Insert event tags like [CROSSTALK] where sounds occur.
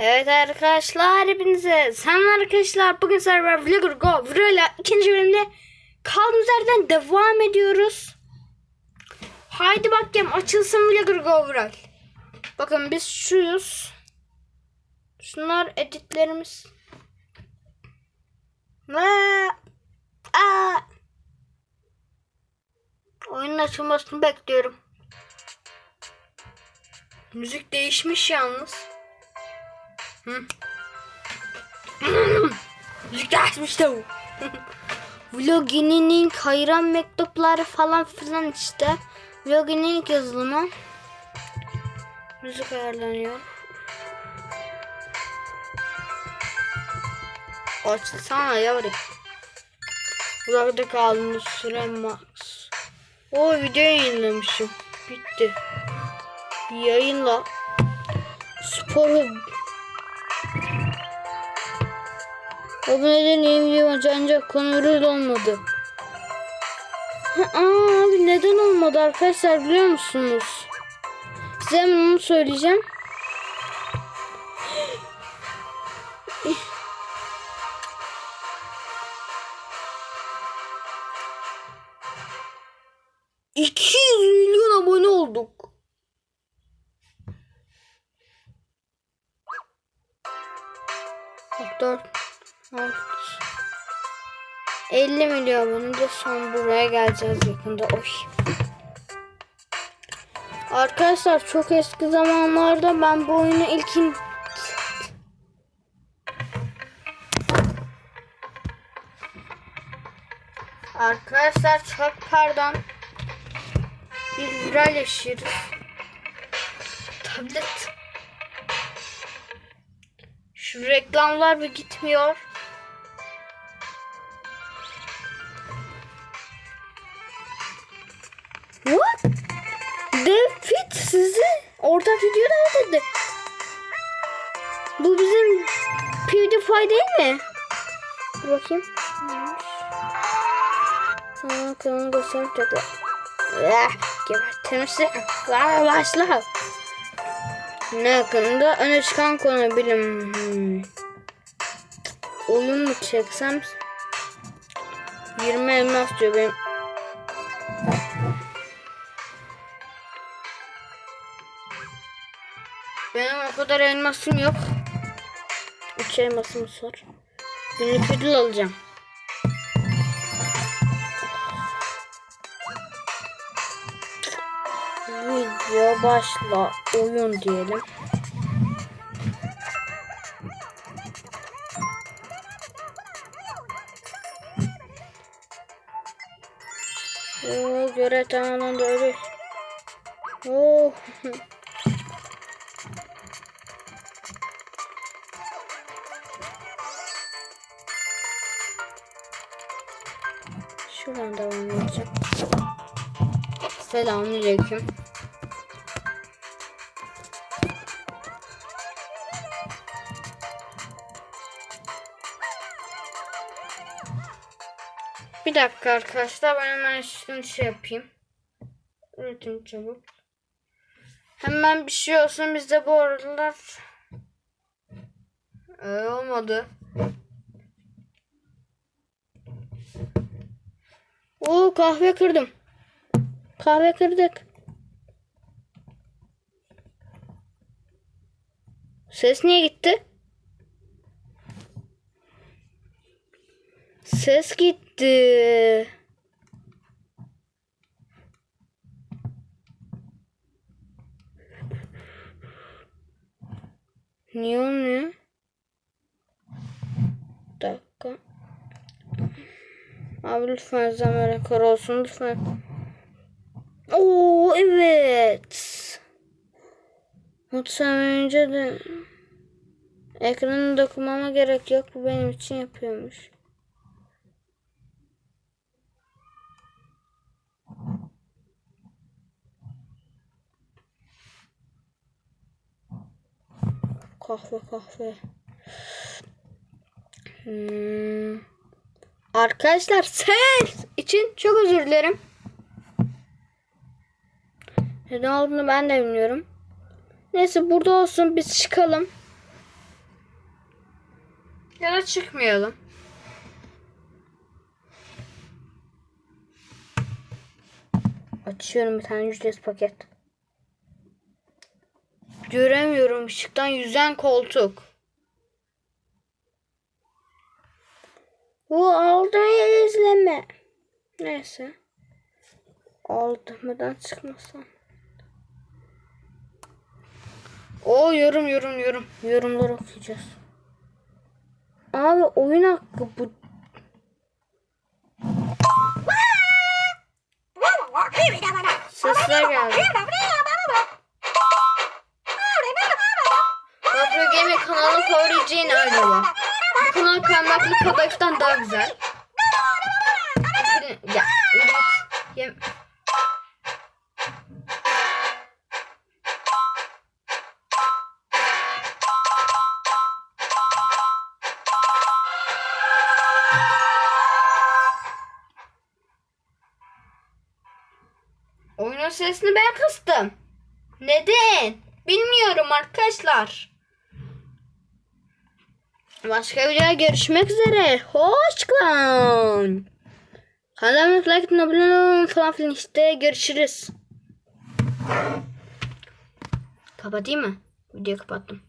Evet arkadaşlar hepinize selam arkadaşlar. Bugün Server Vlogger Go Vrö'yle ikinci bölümde kaldığımız yerden devam ediyoruz. Haydi bakayım açılsın Vlogger Go Vrö. Bakın biz şuyuz. Şunlar editlerimiz. Ve Aa! Oyunun açılmasını bekliyorum. Müzik değişmiş yalnız. Değişmiş de bu. Vlogin'in hayran mektupları falan filan işte. Vlogin'in yazılımı. Müzik ayarlanıyor. Açsana yavrum. Uzakta kaldığında süre max. O video yayınlamışım. Bitti. Yayınla. Sporu Abonelerin iyi video ancak konu reel olmadı. Aa, abi neden olmadı arkadaşlar biliyor musunuz? Size hemen onu söyleyeceğim. İki yüz milyon abone olduk. Dört, altı, 50 milyon de son buraya geleceğiz yakında. Oy. Arkadaşlar çok eski zamanlarda ben bu oyunu ilkin Arkadaşlar çok pardon. Biz viral yaşıyoruz. Tablet. Şu reklamlar bir gitmiyor. What? Dev Fit sizi orta videoda dedi. Bu bizim PewDiePie değil mi? Dur bakayım. Sana kanalı göstermek dedi. Eh, gebertirmişsin. Başla. Ne yakında öne çıkan konu bilim. Hmm. Oyun mu çeksem? 20 elmas diyor benim. Benim o kadar elmasım yok. 3 elmasımız var. Günlük ödül alacağım. Video başla oyun diyelim. Oo, görev tamamlandı öyle. Oh. [LAUGHS] Şuradan devam edeceğim. Selamünaleyküm. Bir dakika arkadaşlar ben hemen şunu şey yapayım. Üretim çabuk. Hemen bir şey olsun bizde bu aralar. Ee, olmadı. Oo kahve kırdım. Kahve kırdık. Ses niye gitti? Ses gitti. Niye olmuyor? Dakika. Abi lütfen zaman rekor olsun lütfen. Oo evet. 30 saniye önce de ekranı dokunmama gerek yok. Bu benim için yapıyormuş. Kahve kahve. Hmm. Arkadaşlar ses için çok özür dilerim. Neden olduğunu ben de bilmiyorum. Neyse burada olsun biz çıkalım. Ya da çıkmayalım. Açıyorum bir tane ücretsiz paket. Göremiyorum ışıktan yüzen koltuk. Bu aldı izleme. Neyse. Aldırmadan çıkmasam. O yorum yorum yorum. Yorumları okuyacağız. Abi oyun hakkı bu. Sesler geldi. Vapur Gaming kanalın favoriciğin acaba. Bu kanal kaynaklı kadayıftan daha güzel. Ya, Oyunun sesini ben kıstım. Neden? Bilmiyorum arkadaşlar. Başka videoda görüşmek üzere. Hoş kalın. Kanalıma like atın, falan filan işte görüşürüz. Kapatayım mı? Videoyu kapattım.